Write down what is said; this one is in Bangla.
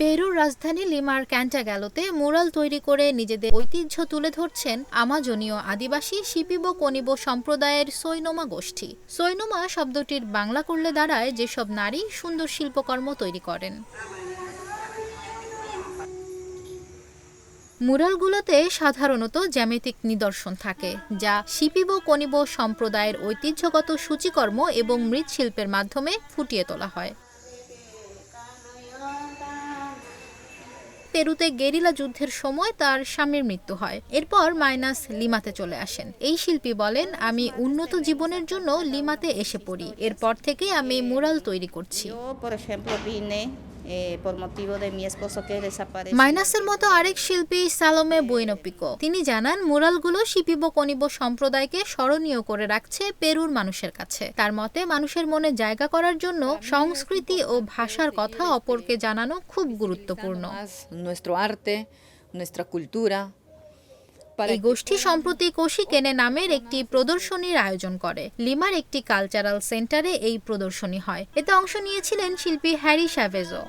পেরুর রাজধানী লিমার ক্যান্টাগ্যালোতে মুরাল তৈরি করে নিজেদের ঐতিহ্য তুলে ধরছেন আমাজনীয় আদিবাসী শিপিব কনিবো সম্প্রদায়ের সৈনমা গোষ্ঠী। সৈনমা শব্দটির বাংলা করলে দাঁড়ায় যেসব নারী সুন্দর শিল্পকর্ম তৈরি করেন। মুরালগুলোতে সাধারণত জ্যামিতিক নিদর্শন থাকে, যা শিপিব কনিবো সম্প্রদায়ের ঐতিহ্যগত সূচিকর্ম এবং মৃৎশিল্পের মাধ্যমে ফুটিয়ে তোলা হয়। পেরুতে গেরিলা যুদ্ধের সময় তার স্বামীর মৃত্যু হয়। এরপর মাইনাস লিমাতে চলে আসেন। এই শিল্পী বলেন, আমি উন্নত জীবনের জন্য লিমাতে এসে পড়ি। এরপর থেকে আমি মুরাল তৈরি করছি। Yo, por ejemplo, vine eh, por motivo de mi esposo que desapareció. মাইনাসের মতো আরেক শিল্পী সালোমে বৈনপিকো তিনি জানান মুরালগুলো শিপিব কনিব সম্প্রদায়কে স্মরণীয় করে রাখছে পেরুর মানুষের কাছে। তার মতে মানুষের মনে জায়গা করার জন্য সংস্কৃতি ও ভাষার কথা অপরকে জানানো খুব গুরুত্বপূর্ণ। এই গোষ্ঠী সম্প্রতি কোশি কেনে নামের একটি প্রদর্শনীর আয়োজন করে। লিমার একটি কালচারাল সেন্টারে এই প্রদর্শনী হয়। এতে অংশ নিয়েছিলেন শিল্পী হ্যারি স্যাভেজো